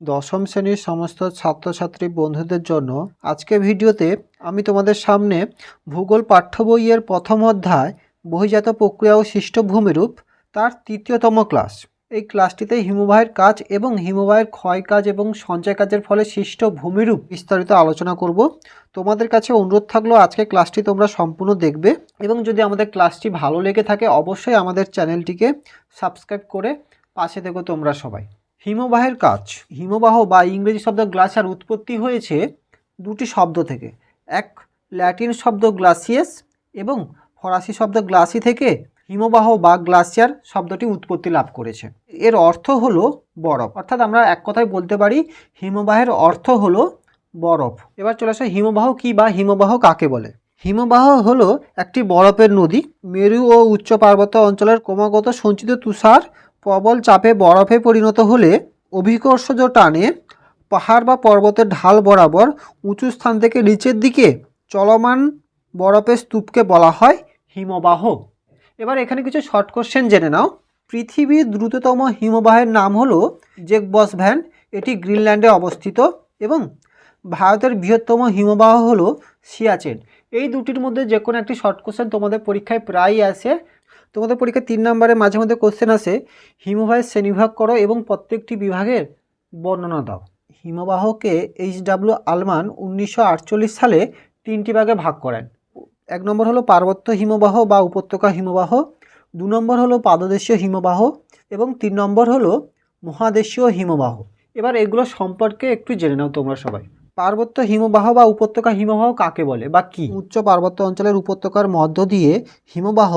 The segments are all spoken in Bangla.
দশম শ্রেণির সমস্ত ছাত্রছাত্রী বন্ধুদের জন্য আজকে ভিডিওতে আমি তোমাদের সামনে ভূগোল পাঠ্য বইয়ের প্রথম অধ্যায়, বহিজাত প্রক্রিয়া ও সৃষ্ট ভূমিরূপ তার তৃতীয়তম ক্লাস। এই ক্লাসটিতে হিমবাহের কাজ এবং হিমবাহের ক্ষয় কাজ এবং সঞ্চয় কাজের ফলে সৃষ্ট ভূমিরূপ বিস্তারিত আলোচনা করব। তোমাদের কাছে অনুরোধ থাকল আজকে ক্লাসটি তোমরা সম্পূর্ণ দেখবে এবং যদি আমাদের ক্লাসটি ভালো লেগে থাকে, অবশ্যই আমাদের চ্যানেলটিকে সাবস্ক্রাইব করে পাশে থেকো তোমরা সবাই। হিমবাহের কাজ। হিমবাহ বা ইংরেজি শব্দ গ্লাসিয়ার উৎপত্তি হয়েছে দুটি শব্দ থেকে। এক, ল্যাটিন শব্দ গ্লাসিয়াস এবং ফরাসি শব্দ গ্লাসি থেকে হিমবাহ বা গ্লাসিয়ার শব্দটি উৎপত্তি লাভ করেছে। এর অর্থ হলো বরফ। অর্থাৎ আমরা এক কথায় বলতে পারি, হিমবাহের অর্থ হলো বরফ। এবার চলে আসে হিমবাহ কি বা হিমবাহ কাকে বলে? হিমবাহ হলো একটি বরফের নদী। মেরু ও উচ্চ পার্বত্য অঞ্চলের ক্রমাগত সঞ্চিত তুষার প্রবল চাপে বরফে পরিণত হলে অভিকর্ষজ টানে পাহাড় বা পর্বতের ঢাল বরাবর উঁচু স্থান থেকে নিচের দিকে চলমান বরফের স্তূপকে বলা হয় হিমবাহ। এবার এখানে কিছু শর্ট কোশ্চেন জেনে নাও। পৃথিবীর দ্রুততম হিমবাহের নাম হলো জেকবস ভ্যান। এটি গ্রিনল্যান্ডে অবস্থিত এবং ভারতের বৃহত্তম হিমবাহ হলো সিয়াচেন। এই দুটির মধ্যে যে কোনো একটি শর্ট কোশ্চেন তোমাদের পরীক্ষায় প্রায়ই আসে। তোমাদের পরীক্ষায় তিন নম্বরে মাঝে মধ্যে কোশ্চেন আসে, হিমবাহের শ্রেণীভাগ করো এবং প্রত্যেকটি বিভাগের বর্ণনা দাও। হিমবাহকে এইচ ডাব্লিউ আলমান উনিশশো আটচল্লিশ সালে তিনটি ভাগে ভাগ করেন। এক নম্বর হলো পার্বত্য হিমবাহ বা উপত্যকা হিমবাহ, দু নম্বর হলো পাদদেশীয় হিমবাহ এবং তিন নম্বর হলো মহাদেশীয় হিমবাহ। এবার এগুলো সম্পর্কে একটু জেনে নাও তোমরা সবাই। পার্বত্য হিমবাহ বা উপত্যকা হিমবাহ কাকে বলে বা কি? উচ্চ পার্বত্য অঞ্চলের উপত্যকার মধ্য দিয়ে হিমবাহ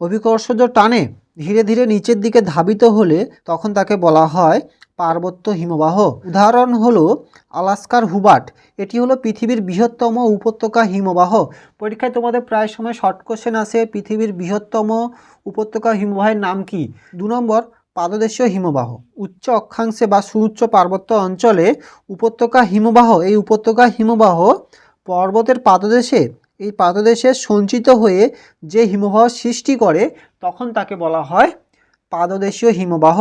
অভিকর্ষজ টানে। ধীরে ধীরে নিচের দিকে ধাবিত হলে তখন তাকে বলা হয় পার্বত্য হিমবাহ। উদাহরণ হলো আলাস্কার হুবাট। এটি হলো পৃথিবীর বৃহত্তম উপত্যকা হিমবাহ। পরীক্ষায় তোমাদের প্রায় সময় শর্ট কোশ্চেন আসে পৃথিবীর বৃহত্তম উপত্যকা হিমবাহের নাম কি? দু নম্বর পাদদেশীয় হিমবাহ। উচ্চ অক্ষাংশে বা সুউচ্চ পার্বত্য অঞ্চলে উপত্যকা হিমবাহ। এই উপত্যকা হিমবাহ পর্বতের পাদদেশে, এই পাদদেশে সঞ্চিত হয়ে যে হিমবাহ সৃষ্টি করে, তখন তাকে বলা হয় পাদদেশীয় হিমবাহ।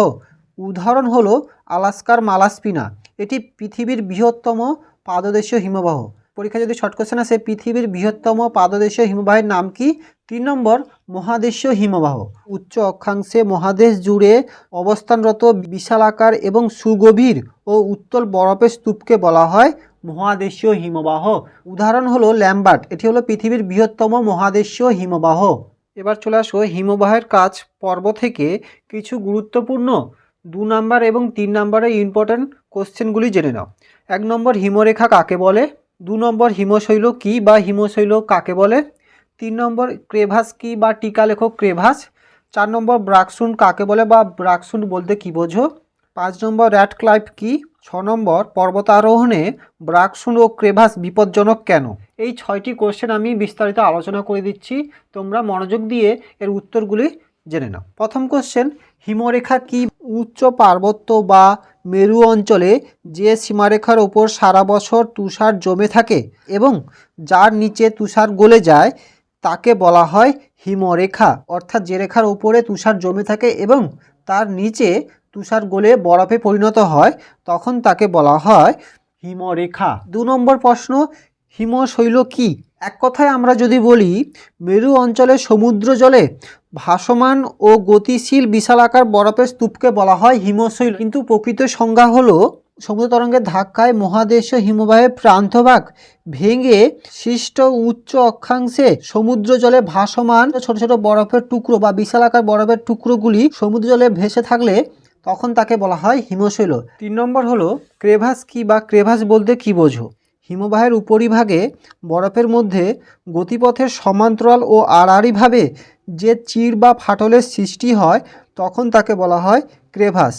উদাহরণ হলো আলাস্কার মালাস্পিনা। এটি পৃথিবীর বৃহত্তম পাদদেশীয় হিমবাহ। পরীক্ষা যদি শর্ট কোশ্চেন আসে, পৃথিবীর বৃহত্তম পাদদেশীয় হিমবাহের নাম কি? তিন নম্বর, মহাদেশীয় হিমবাহ। উচ্চ অক্ষাংশে মহাদেশ জুড়ে অবস্থানরত বিশালাকার এবং সুগভীর ও উত্তল বরফের স্তূপকে বলা হয় মহাদেশীয় হিমবাহ। উদাহরণ হলো ল্যাম্বার্ট। এটি হলো পৃথিবীর বৃহত্তম মহাদেশীয় হিমবাহ। এবার চলে আসো হিমবাহের কাজ পর্ব থেকে কিছু গুরুত্বপূর্ণ দু নাম্বার এবং তিন নাম্বারের ইম্পর্ট্যান্ট কোশ্চেনগুলি জেনে নাও। এক নম্বর হিমরেখা কাকে বলে? দু নম্বর হিমশৈল কি বা হিমশৈল কাকে বলে? তিন নম্বর ক্রেভাস কি বা টিকা লেখক ক্রেভাস? চার নম্বর ব্রাকসুন কাকে বলে বা ব্রাকসুন বলতে কি বোঝো? পাঁচ নম্বর র্যাট ক্লাইভ কি? ছ নম্বর পর্বতারোহণে ব্রাকসুন ও ক্রেভাস বিপজ্জনক কেন? এই ছয়টি কোশ্চেন আমি বিস্তারিত আলোচনা করে দিচ্ছি। তোমরা মনোযোগ দিয়ে এর উত্তরগুলি জেনে নাও। প্রথম কোশ্চেন হিমরেখা কি উচ্চ পার্বত্য বা মেরু অঞ্চলে যে সীমারেখার ওপর সারা বছর তুষার জমে থাকে এবং যার নিচে তুষার গলে যায় তাকে বলা হয় হিমরেখা। অর্থাৎ যে রেখার উপরে তুষার জমে থাকে এবং তার নিচে তুষার গলে বরফে পরিণত হয়, তখন তাকে বলা হয় হিমরেখা। দু নম্বর প্রশ্ন, হিমশৈল কি? এক কথায় আমরা যদি বলি, মেরু অঞ্চলে সমুদ্র জলে ভাসমান ও গতিশীল বিশালাকার বরফের স্তূপকে বলা হয় হিমশৈল। কিন্তু প্রকৃত সংজ্ঞা হলো সমুদ্র তরঙ্গের ধাক্কায় মহাদেশীয় হিমবাহের প্রান্তভাগ ভেঙে সৃষ্ট উচ্চ অক্ষাংশে সমুদ্র জলে ভাসমান ছোট ছোট বরফের টুকরো বা বিশালাকার বরফের টুকরোগুলি সমুদ্র জলে ভেসে থাকলে তখন তাকে বলা হয় হিমশৈল। তিন নম্বর হলো ক্রেভাস কি বা ক্রেভাস বলতে কি বোঝো? হিমবাহের উপরিভাগে বরফের মধ্যে গতিপথের সমান্তরাল ও আড়াআড়িভাবে যে চির বা ফাটলের সৃষ্টি হয়, তখন তাকে বলা হয় ক্রেভাস।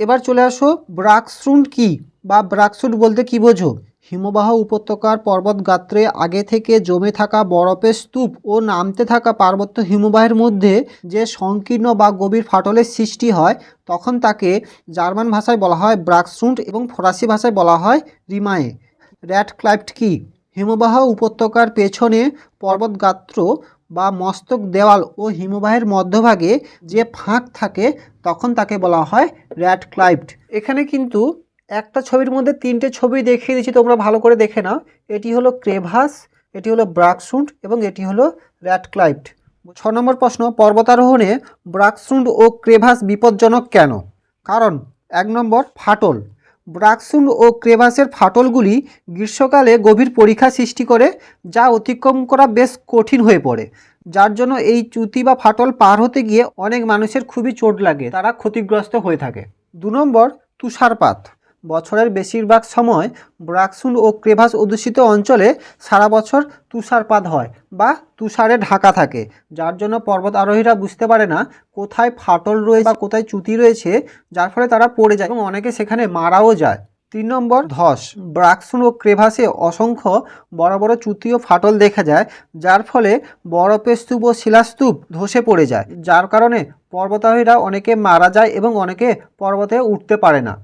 এবার চলে আসো ব্রাকসুন্ড কি? বা ব্রাকসুন্ড বলতে কি বোঝো? হিমবাহ উপত্যকার পর্বত গাত্রে আগে থেকে জমে থাকা বরফের স্তূপ ও নামতে থাকা পার্বত্য হিমবাহের মধ্যে যে সংকীর্ণ বা গভীর ফাটলের সৃষ্টি হয়, তখন তাকে জার্মান ভাষায় বলা হয় ব্রাকসুন্ড এবং ফরাসি ভাষায় বলা হয় রিমায়ে। র্যাট ক্লাইফট কি? হিমবাহ উপত্যকার পেছনে পর্বতগাত্র বা মস্তক দেওয়াল ও হিমবাহের মধ্যভাগে যে ফাঁক থাকে, তখন তাকে বলা হয় র্যাট ক্লাইফট এখানে কিন্তু একটা ছবির মধ্যে তিনটে ছবি দেখিয়ে দিচ্ছি, তোমরা ভালো করে দেখে নাও। এটি হলো ক্রেভাস, এটি হলো ব্রাকসুন্ড এবং এটি হলো র্যাটক্লাইফট ছ নম্বর প্রশ্ন, পর্বতারোহণে ব্রাকসুন্ড ও ক্রেভাস বিপজ্জনক কেন? কারণ, এক নম্বর ফাটল। ব্রাকসুন্ড ও ক্রেভাসের ফাটলগুলি গ্রীষ্মকালে গভীর পরীক্ষা সৃষ্টি করে, যা অতিক্রম করা বেশ কঠিন হয়ে পড়ে, যার জন্য এই চ্যুতি বা ফাটল পার হতে গিয়ে অনেক মানুষের খুবই চোট লাগে, তারা ক্ষতিগ্রস্ত হয়ে থাকে। দু নম্বর তুষারপাত। বছরের বেশিরভাগ সময় ব্রাকসুন ও ক্রেভাস অধ্যুষিত অঞ্চলে সারা বছর তুষারপাত হয় বা তুষারে ঢাকা থাকে, যার জন্য পর্বত আরোহীরা বুঝতে পারে না কোথায় ফাটল রয়েছে বা কোথায় চুতি রয়েছে, যার ফলে তারা পড়ে যায় এবং অনেকে সেখানে মারাও যায়। তিন নম্বর ধস। ব্রাকসুন ও ক্রেভাসে অসংখ্য বড় বড় চ্যুতি ও ফাটল দেখা যায়, যার ফলে বরফের স্তূপ ও শিলাস্তূপ ধসে পড়ে যায়। যার কারণে পর্বতারোহীরা অনেকে মারা যায় এবং অনেকে পর্বতে উঠতে পারে না।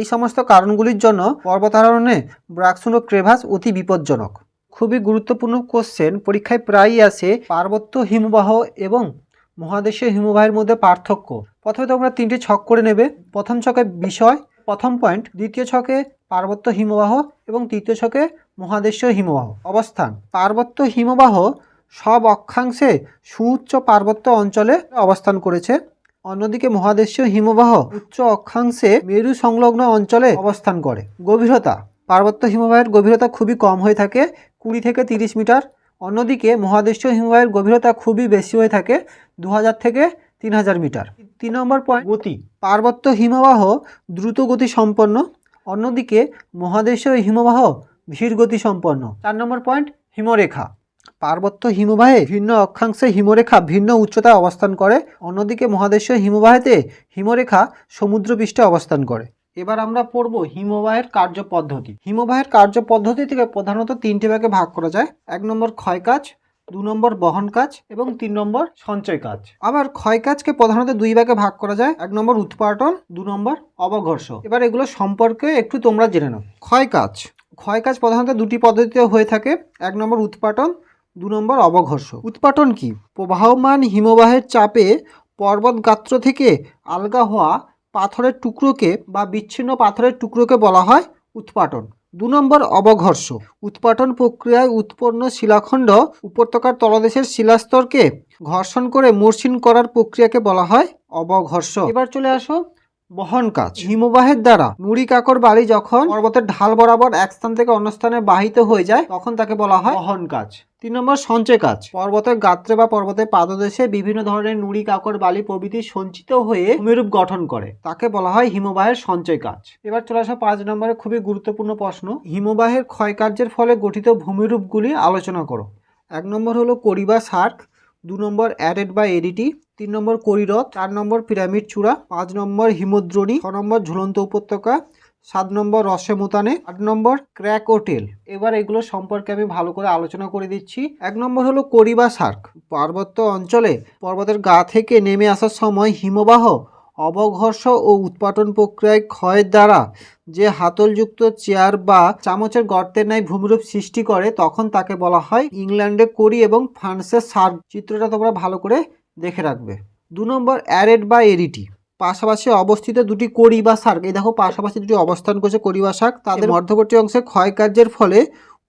এই সমস্ত কারণগুলির জন্য পর্বতারোহণে ব্রাকসুন ও ক্রেভাস অতি বিপজ্জনক। খুবই গুরুত্বপূর্ণ কোশ্চেন পরীক্ষায় প্রায়ই আসে পার্বত্য হিমবাহ এবং মহাদেশীয় হিমবাহের মধ্যে পার্থক্য। প্রথমে তোমরা তিনটি ছক করে নেবে। প্রথম ছকে বিষয় প্রথম পয়েন্ট, দ্বিতীয় ছকে পার্বত্য হিমবাহ এবং তৃতীয় ছকে মহাদেশীয় হিমবাহ। অবস্থান, পার্বত্য হিমবাহ সব অক্ষাংশে সুউচ্চ পার্বত্য অঞ্চলে অবস্থান করেছে। অন্যদিকে মহাদেশীয় হিমবাহ উচ্চ অক্ষাংশে মেরু সংলগ্ন অঞ্চলে অবস্থান করে। গভীরতা, পার্বত্য হিমবাহের গভীরতা খুবই কম হয়ে থাকে, কুড়ি থেকে তিরিশ মিটার। অন্যদিকে মহাদেশীয় হিমবাহের গভীরতা খুবই বেশি হয়ে থাকে দু হাজার থেকে তিন হাজার মিটার। তিন নম্বর পয়েন্ট গতি। পার্বত্য হিমবাহ দ্রুত গতি সম্পন্ন অন্যদিকে মহাদেশীয় হিমবাহ ধীর গতি সম্পন্ন। চার নম্বর পয়েন্ট হিমরেখা। পার্বত্য হিমবাহে ভিন্ন অক্ষাংশে হিমরেখা ভিন্ন উচ্চতায় অবস্থান করে অন্যদিকে মহাদেশীয় হিমবাহেতে হিমরেখা সমুদ্রপৃষ্ঠে অবস্থান করে। এবার আমরা পড়ব হিমবাহের কার্য পদ্ধতি হিমবাহের কার্য পদ্ধতি থেকে প্রধানত তিনটি ভাগে ভাগ করা যায়। এক নম্বর ক্ষয় কাজ দু নম্বর বহন কাজ এবং তিন নম্বর সঞ্চয় কাজ। আবার ক্ষয় কাজকে প্রধানত দুই ভাগে ভাগ করা যায়, এক নম্বর উৎপাটন, দু নম্বর অবঘর্ষ। এবার এগুলো সম্পর্কে একটু তোমরা জেনে নাও। ক্ষয় কাজ। ক্ষয় কাজ প্রধানত দুটি পদ্ধতিতে হয়ে থাকে, এক নম্বর উৎপাটন, দু নম্বর অবঘর্ষ। উৎপাটন কি? প্রবাহমান হিমবাহের চাপে পর্বত গাত্র থেকে আলগা হওয়া পাথরের টুকরোকে বা বিচ্ছিন্ন পাথরের টুকরোকে বলা হয় উৎপাটন। দু নম্বর অবঘর্ষ। উৎপাটন প্রক্রিয়ায় উৎপন্ন শিলাখণ্ড উপত্যকার তলদেশের শিলাস্তরকে ঘর্ষণ করে মসৃণ করার প্রক্রিয়াকে বলা হয় অবঘর্ষ। এবার চলে আসো বহন কাজ। হিমবাহের দ্বারা নুড়ি কাকর বালি যখন পর্বতের ঢাল বরাবর এক স্থান থেকে অন্য স্থানে বাহিত হয়ে যায় তখন তাকে বলা হয় বহন কাজ। তিন নম্বর সঞ্চয় কাজ। পর্বতের গাত্রে বা পর্বতের পাদদেশে বিভিন্ন ধরনের নুড়ি কাকর বালি প্রভৃতি সঞ্চিত হয়ে ভূমিরূপ গঠন করে। তাকে বলা হয় হিমবাহের সঞ্চয় কাজ। এবার চলে আসা পাঁচ নম্বরে খুবই গুরুত্বপূর্ণ প্রশ্ন। হিমবাহের ক্ষয়কার্যের ফলে গঠিত ভূমিরূপগুলি আলোচনা করো। এক নম্বর হলো করিবা সার্ক। দু নম্বর অ্যাডেড বা এডিটি তিন নম্বর করিরথ চার নম্বর পিরামিড চূড়া পাঁচ নম্বর হিমদ্রণী ছ নম্বর ঝুলন্ত উপত্যকা, সাত নম্বর রসে মোতানে আট নম্বর ক্র্যাক হোটেল এবার এগুলো সম্পর্কে আমি ভালো করে আলোচনা করে দিচ্ছি। এক নম্বর হলো করিবা সার্ক পার্বত্য অঞ্চলে পর্বতের গা থেকে নেমে আসার সময় হিমবাহ অবঘর্ষ ও উৎপাটন প্রক্রিয়ায় ক্ষয়ের দ্বারা যে হাতলযুক্ত চেয়ার বা চামচের গর্তের ন্যায় ভূমিরূপ সৃষ্টি করে তখন তাকে বলা হয় ইংল্যান্ডে করি এবং ফ্রান্সের সার্ক। চিত্রটা তোমরা ভালো করে দেখে রাখবে। দু নম্বর অ্যারেড বা এরিটি। পাশাপাশি অবস্থিত দুটি কড়ি বা শার্ক এই দেখো পাশাপাশি দুটি অবস্থান করছে কড়ি বা শার্ক তাদের মধ্যবর্তী অংশে ক্ষয়কার্যের ফলে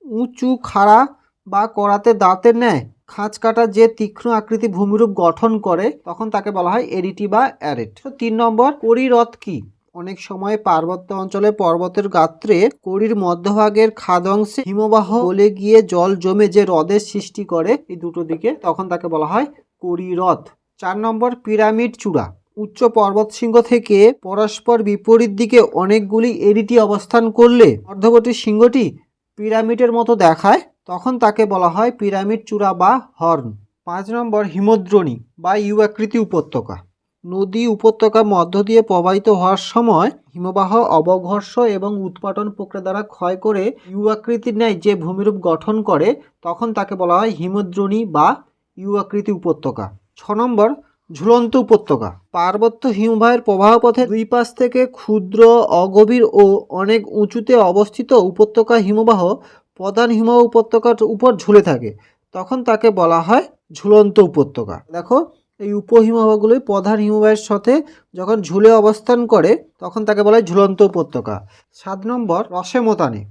উঁচু খাড়া বা করাতে দাঁতের ন্যায় খাঁজ কাটা যে তীক্ষ্ণ আকৃতি ভূমিরূপ গঠন করে তখন তাকে বলা হয় এরিটি বা অ্যারেট তো তিন নম্বর করিরথ কি? অনেক সময় পার্বত্য অঞ্চলে পর্বতের গাত্রে কড়ির মধ্যভাগের খাদংশে হিমবাহ গলে গিয়ে জল জমে যে হ্রদের সৃষ্টি করে, এই দুটো দিকে তখন তাকে বলা হয় করিরথ চার নম্বর পিরামিড চূড়া। উচ্চ পর্বত শৃঙ্গ থেকে পরস্পর বিপরীত দিকে অনেকগুলি এরিটি অবস্থান করলে মধ্যবর্তী শৃঙ্গটি পিরামিডের মতো দেখায়, তখন তাকে বলা হয় পিরামিড চূড়া বা হর্ন। পাঁচ নম্বর হিমদ্রোণী বা ইউ আকৃতি উপত্যকা। নদী উপত্যকা মধ্য দিয়ে প্রবাহিত হওয়ার সময় হিমবাহ অবঘর্ষ এবং উৎপাটন প্রক্রিয়া দ্বারা ক্ষয় করে ইউ আকৃতির ন্যায় যে ভূমিরূপ গঠন করে, তখন তাকে বলা হয় হিমদ্রোণী বা ইউ আকৃতি উপত্যকা। ছ নম্বর, ঝুলন্ত উপত্যকা। পার্বত্য হিমবাহের প্রবাহপথে দুই পাশ থেকে ক্ষুদ্র, অগভীর ও অনেক উঁচুতে অবস্থিত উপত্যকা হিমবাহ প্রধান হিমবাহ উপত্যকার উপর ঝুলে থাকে। তখন তাকে বলা হয় ঝুলন্ত উপত্যকা। দেখো এই উপহিমবাহগুলোই প্রধান হিমবাহের সাথে যখন ঝুলে অবস্থান করে, তখন তাকে বলা হয় ঝুলন্ত উপত্যকা। সাত নম্বর, রসেমতানি।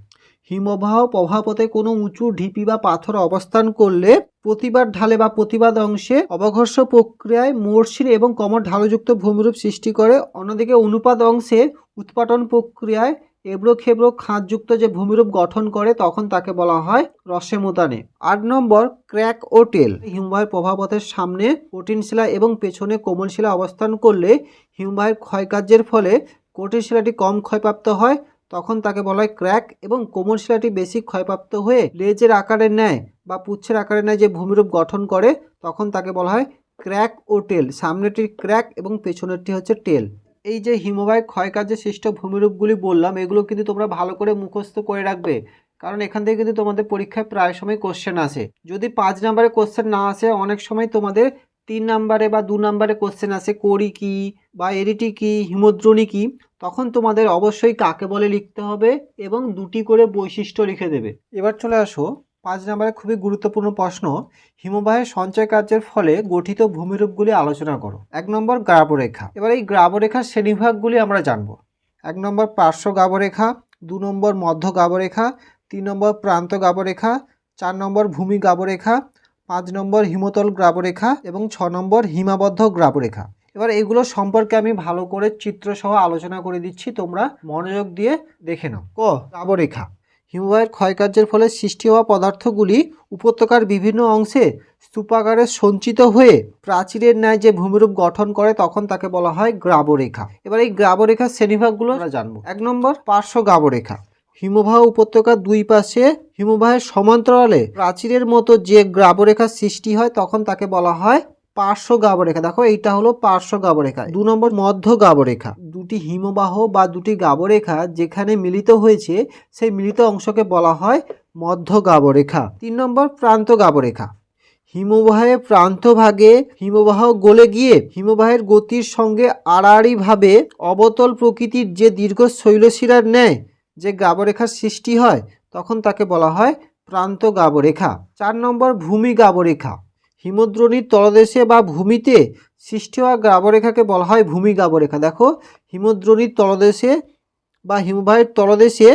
হিমবাহ প্রভাবতে কোনো উঁচু ঢিপি বা পাথর অবস্থান করলে প্রতিবার ঢালে বা প্রতিবাদ অংশে অবঘর্ষ প্রক্রিয়ায় মসৃণ এবং কমর ঢালুযুক্ত ভূমিরূপ সৃষ্টি করে। অন্যদিকে অনুপাত অংশে উৎপাটন প্রক্রিয়ায় এবড়ো খেবড়ো খাঁজযুক্ত যে ভূমিরূপ গঠন করে, তখন তাকে বলা হয় রসেমোদানে। আট নম্বর, ক্র্যাক ও টেল। হিমবাহের প্রভাবতের সামনে কঠিন শিলা এবং পেছনে কোমল শিলা অবস্থান করলে হিমবাহের ক্ষয়কার্যের ফলে কঠিন শিলাটি কম ক্ষয়প্রাপ্ত হয়। তখন তাকে বলা হয় ক্র্যাক এবং কোমল শিলাটি বেশি ক্ষয়প্রাপ্ত হয়ে লেজের আকারে নেয় বা পুচ্ছের আকারে নেয় যে ভূমিরূপ গঠন করে, তখন তাকে বলা হয় ক্র্যাক ও টেল। সামনেটির ক্র্যাক এবং পেছনেরটি হচ্ছে টেল। এই যে হিমবাহের ক্ষয়কার্যে সৃষ্ট ভূমিরূপগুলি বললাম, এগুলো কিন্তু তোমরা ভালো করে মুখস্থ করে রাখবে। কারণ এখান থেকে কিন্তু তোমাদের পরীক্ষায় প্রায় সময় কোশ্চেন আসে। যদি পাঁচ নাম্বারে কোশ্চেন না আসে, অনেক সময় তোমাদের তিন নাম্বারে বা দু নাম্বারে কোশ্চেন আসে, করি কি বা এরিটি কি, হিমদ্রণী কি, তখন তোমাদের অবশ্যই কাকে বলে লিখতে হবে এবং দুটি করে বৈশিষ্ট্য লিখে দেবে। এবার চলে আসো পাঁচ নম্বরে খুবই গুরুত্বপূর্ণ প্রশ্ন, হিমবাহের সঞ্চয় কার্যের ফলে গঠিত ভূমিরূপগুলি আলোচনা করো। এক নম্বর গ্রাবরেখা। এবার এই গ্রাবরেখার শ্রেণীভাগগুলি আমরা জানব। এক নম্বর পার্শ্ব গাবরেখা দু নম্বর মধ্য গাবরেখা তিন নম্বর প্রান্ত গাবরেখা চার নম্বর ভূমি গাবরেখা পাঁচ নম্বর হিমতল গ্রাবরেখা এবং ছ নম্বর হিমাবদ্ধ গ্রাবরেখা। এবার এগুলো সম্পর্কে আমি ভালো করে চিত্রসহ আলোচনা করে দিচ্ছি, তোমরা মনোযোগ দিয়ে দেখে নাও। ক, গ্রাবরেখা। হিমবাহের ক্ষয়কার্যের ফলে সৃষ্টি হওয়া পদার্থগুলি উপত্যকার বিভিন্ন অংশে স্তূপাকারে সঞ্চিত হয়ে প্রাচীরের ন্যায় যে ভূমিরূপ গঠন করে তখন তাকে বলা হয় গ্রাবরেখা। এবার এই গ্রাবরেখার শ্রেণীভাগগুলো আমরা জানব। এক নম্বর, পার্শ্ব গ্রাবরেখা। হিমবাহ উপত্যকার দুই পাশে হিমবাহের সমান্তরালে প্রাচীরের মতো যে গ্রাবরেখার সৃষ্টি হয় তখন তাকে বলা হয় পার্শ্ব গাবরেখা। দেখো, এইটা হলো পার্শ্ব গাবরেখা। দু নম্বর মধ্য গাবরেখা। দুটি হিমবাহ বা দুটি গাবরেখা যেখানে মিলিত হয়েছে, সেই মিলিত অংশকে বলা হয় মধ্য গাবরেখা। তিন নম্বর প্রান্ত গাবরেখা। হিমবাহের প্রান্তভাগে হিমবাহ গলে গিয়ে হিমবাহের গতির সঙ্গে আড়াআড়িভাবে অবতল প্রকৃতির যে দীর্ঘ শৈলশিরার ন্যায় যে গাবরেখার সৃষ্টি হয়, তখন তাকে বলা হয় প্রান্ত গাবরেখা। চার নম্বর ভূমি গাবরেখা। হিমদ্রোণীর তলদেশে বা ভূমিতে সৃষ্টি হওয়া গাবরেখাকে বলা হয় ভূমি গাবরেখা। দেখো হিমদ্রোণীর তলদেশে বা হিমবাহের তলদেশে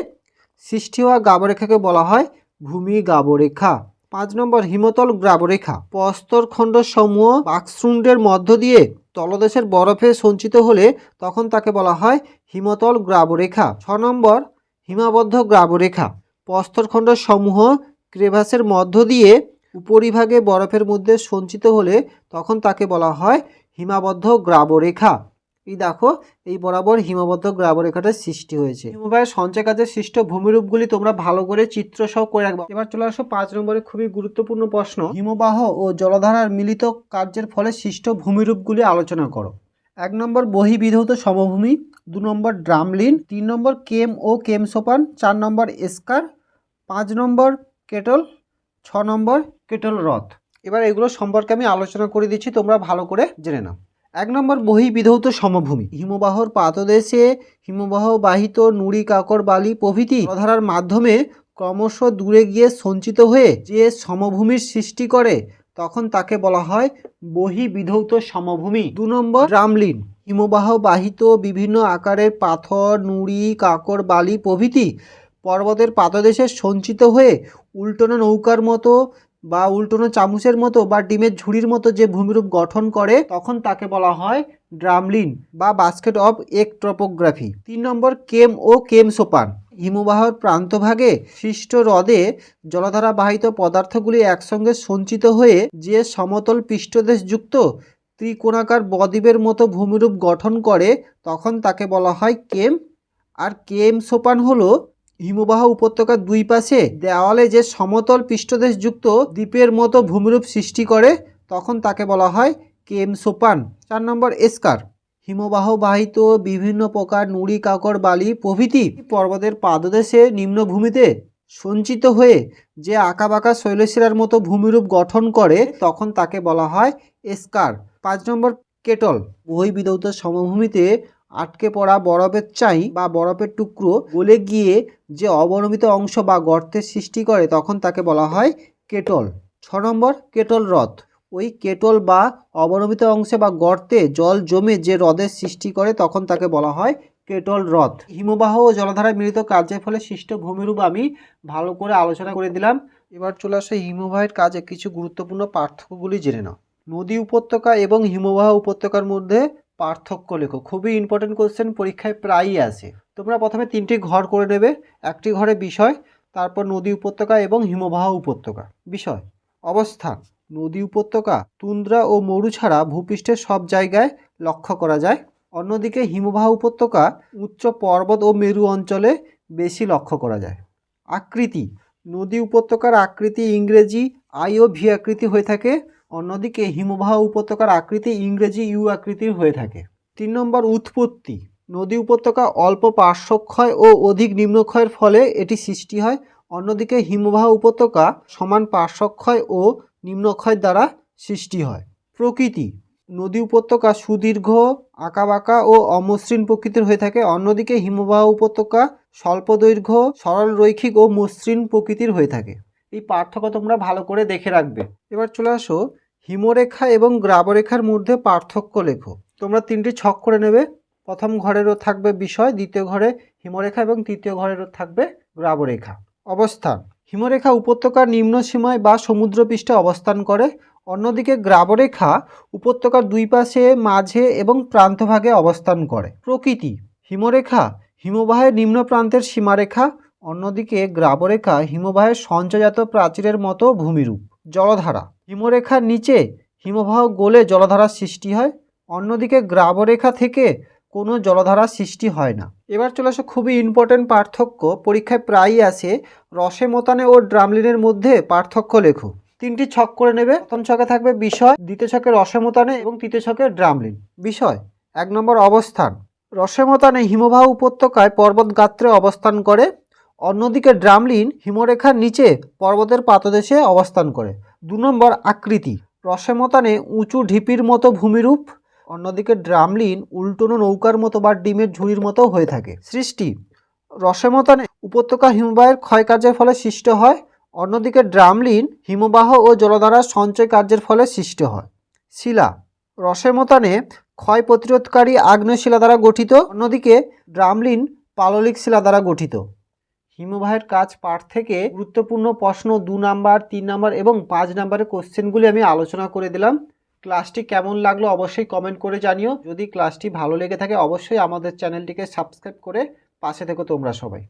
সৃষ্টি হওয়া গাবরেখাকে বলা হয় ভূমি গাবরেখা। পাঁচ নম্বর, হিমতল গ্রাবরেখা প্রস্তরখণ্ড সমূহ বাকশৃণ্ডের মধ্য দিয়ে তলদেশের বরফে সঞ্চিত হলে তখন তাকে বলা হয় হিমতল গ্রাবরেখা ছ নম্বর, হিমাবদ্ধ গ্রাবরেখা প্রস্তরখণ্ড সমূহ ক্রেভাসের মধ্য দিয়ে উপরিভাগে বরফের মধ্যে সঞ্চিত হলে তখন তাকে বলা হয় হিমাবদ্ধ গ্রাবরেখা। এই দেখো, এই বরাবর হিমবদ্ধ গ্রাবরেখাটার সৃষ্টি হয়েছে। হিমবাহের সঞ্চয় কাজের সৃষ্ট ভূমিরূপগুলি তোমরা ভালো করে চিত্র সহ করে রাখবে। এবার চলে আসো পাঁচ নম্বরে খুবই গুরুত্বপূর্ণ প্রশ্ন। হিমবাহ ও জলধারার মিলিত কার্যের ফলে সৃষ্ট ভূমিরূপগুলি আলোচনা করো। এক নম্বর বহিবিধৌত সমভূমি, দু নম্বর ড্রামলিন, তিন নম্বর কেম ও কেম সোপান চার নম্বর এস্কার, পাঁচ নম্বর কেটল, ছ নম্বর কেটল রথ। এবার এগুলো সম্পর্কে আমি আলোচনা করে দিচ্ছি, তোমরা ভালো করে জেনে নাও। এক নম্বর বহিবিধৌত সমভূমি। হিমবাহর পাতদেশে হিমবাহ বাহিত নুড়ি, কাকর, বালি প্রভৃতি জলধারার মাধ্যমে ক্রমশ দূরে গিয়ে সঞ্চিত হয়ে যে সমভূমির সৃষ্টি করে, তখন তাকে বলা হয় বহিবিধৌত সমভূমি। দু নম্বর, রামলিন। হিমবাহ বাহিত বিভিন্ন আকারের পাথর, নুড়ি, কাকর, বালি প্রভৃতি পর্বতের পাদদেশে সঞ্চিত হয়ে উল্টোনো নৌকার মতো বা উল্টোনো চামচের মতো বা ডিমের ঝুড়ির মতো যে ভূমিরূপ গঠন করে, তখন তাকে বলা হয় ড্রামলিন বা বাস্কেট অফ এক ট্রপোগ্রাফি তিন নম্বর, কেম ও কেম সোপান। হিমবাহর প্রান্তভাগে সৃষ্ট হ্রদে জলধারা বাহিত পদার্থগুলি একসঙ্গে সঞ্চিত হয়ে যে সমতল পৃষ্ঠদেশযুক্ত ত্রিকোণাকার বদ্বীপের মতো ভূমিরূপ গঠন করে, তখন তাকে বলা হয় কেম। আর কেম সোপান হলো হিমবাহ উপত্যকার দুই পাশে দেওয়ালে যে সমতল পৃষ্ঠদেশযুক্ত দ্বীপের মতো ভূমিরূপ সৃষ্টি করে, তখন তাকে বলা হয় কেম সোপান। চার নম্বর এস্কার। হিমবাহ বাহিত বিভিন্ন প্রকার নুড়ি কাকর বালি প্রভৃতি পর্বতের পাদদেশে নিম্নভূমিতে সঞ্চিত হয়ে যে আঁকাবাঁকা শৈলশিরার মতো ভূমিরূপ গঠন করে, তখন তাকে বলা হয় এস্কার। পাঁচ নম্বর কেটল। বহিবিধৌত সমভূমিতে আটকে পড়া বরফের চাই বা বরফের টুকরো গলে গিয়ে যে অবনমিত অংশ বা গর্তের সৃষ্টি করে তখন তাকে বলা হয় কেটল। ছ নম্বর, কেটল হ্রদ। ওই কেটল বা অবনমিত অংশে বা গর্তে জল জমে যে হ্রদের সৃষ্টি করে তখন তাকে বলা হয় কেটল হ্রদ। হিমবাহ ও জলধারায় মিলিত কার্যের ফলে সৃষ্ট ভূমিরূপ আমি ভালো করে আলোচনা করে দিলাম। এবার চলে আসে হিমবাহের কাজে কিছু গুরুত্বপূর্ণ পার্থক্যগুলি জেনে নাও। নদী উপত্যকা এবং হিমবাহ উপত্যকার মধ্যে পার্থক্য লেখো। খুবই ইম্পর্টেন্ট কোশ্চেন পরীক্ষায় প্রায়ই আসে। তোমরা প্রথমে তিনটি ঘর করে নেবে। একটি ঘরে বিষয়, তারপর নদী উপত্যকা এবং হিমবাহ উপত্যকা। বিষয়, অবস্থান, নদী উপত্যকা, তুন্দ্রা ও মরু ছাড়া ভূপৃষ্ঠের সব জায়গায় লক্ষ্য করা যায়। অন্যদিকে হিমবাহ উপত্যকা উচ্চ পর্বত ও মেরু অঞ্চলে বেশি লক্ষ্য করা যায়। আকৃতি, নদী উপত্যকার আকৃতি ইংরেজি, আই ও ভি আকৃতি হয়ে থাকে। অন্যদিকে হিমবাহ উপত্যকার আকৃতি ইংরেজি ইউ আকৃতির হয়ে থাকে। তিন নম্বর উৎপত্তি। নদী উপত্যকা অল্প পার্শ্বক্ষয় ও অধিক নিম্নক্ষয়ের ফলে এটি সৃষ্টি হয়। অন্যদিকে হিমবাহ উপত্যকা সমান পার্শ্বক্ষয় ও নিম্নক্ষয় দ্বারা সৃষ্টি হয়। প্রকৃতি। নদী উপত্যকা সুদীর্ঘ, আঁকাবাঁকা ও অমসৃণ প্রকৃতির হয়ে থাকে। অন্যদিকে হিমবাহ উপত্যকা স্বল্প দৈর্ঘ্য সরল রৈখিক ও মসৃণ প্রকৃতির হয়ে থাকে। এই পার্থক্য তোমরা ভালো করে দেখে রাখবে। এবার চলে আসো হিমরেখা এবং গ্রাবরেখার মধ্যে পার্থক্য লেখো। তোমরা তিনটি ছক করে নেবে। প্রথম ঘরেরও থাকবে বিষয়, দ্বিতীয় ঘরে হিমরেখা এবং তৃতীয় ঘরেরও থাকবে গ্রাবরেখা। অবস্থান। হিমরেখা উপত্যকার নিম্ন সীমায় বা সমুদ্রপৃষ্ঠে অবস্থান করে। অন্যদিকে গ্রাবরেখা উপত্যকার দুই পাশে, মাঝে এবং প্রান্তভাগে অবস্থান করে। প্রকৃতি। হিমরেখা হিমবাহের নিম্ন প্রান্তের সীমারেখা। অন্যদিকে গ্রাবরেখা হিমবাহের সঞ্চয়জাত প্রাচীরের মতো ভূমিরূপ। জলধারা। হিমরেখার নিচে হিমবাহ গলে জলধারার সৃষ্টি হয়, অন্যদিকে গ্রাবরেখা থেকে কোনো জলধারার সৃষ্টি হয় না। এবার চলে আসো খুবই ইম্পর্টেন্ট পার্থক্য, পরীক্ষায় প্রায়ই আসে রসে মোতানে ও ড্রামলিনের মধ্যে পার্থক্য লেখো। তিনটি ছক করে নেবে, প্রথম ছকে থাকবে বিষয়, দ্বিতীয় ছকে রসে মোতানে এবং তৃতীয় ছকে ড্রামলিন। বিষয়, এক নম্বর অবস্থান। রসে মোতানে হিমবাহ উপত্যকায় পর্বত গাত্রে অবস্থান করে, অন্যদিকে ড্রামলিন হিমরেখার নিচে পর্বতের পাতদেশে অবস্থান করে। দু নম্বর আকৃতি। রসেমতানে উঁচু ঢিপির মতো ভূমিরূপ, অন্যদিকে ড্রামলিন উল্টোনো নৌকার মতো বা ডিমের ঝুড়ির মতো হয়ে থাকে। সৃষ্টি, রসেমতানে উপত্যকা হিমবাহের ক্ষয়কার্যের ফলে সৃষ্ট হয়, অন্যদিকে ড্রামলিন হিমবাহ ও জলধারার সঞ্চয় কার্যের ফলে সৃষ্ট হয়। শিলা, রসেমতানে ক্ষয় প্রতিরোধকারী আগ্নেয় শিলা দ্বারা গঠিত, অন্যদিকে ড্রামলিন পাললিক শিলা দ্বারা গঠিত। হিমবাহের কাজ পাঠ থেকে গুরুত্বপূর্ণ প্রশ্ন দু নাম্বার, তিন নাম্বার এবং পাঁচ নাম্বারের কোশ্চেনগুলি আমি আলোচনা করে দিলাম। ক্লাসটি কেমন লাগল অবশ্যই কমেন্ট করে জানিও। যদি ক্লাসটি ভালো লেগে থাকে অবশ্যই আমাদের চ্যানেলটিকে সাবস্ক্রাইব করে পাশে থেকো তোমরা সবাই।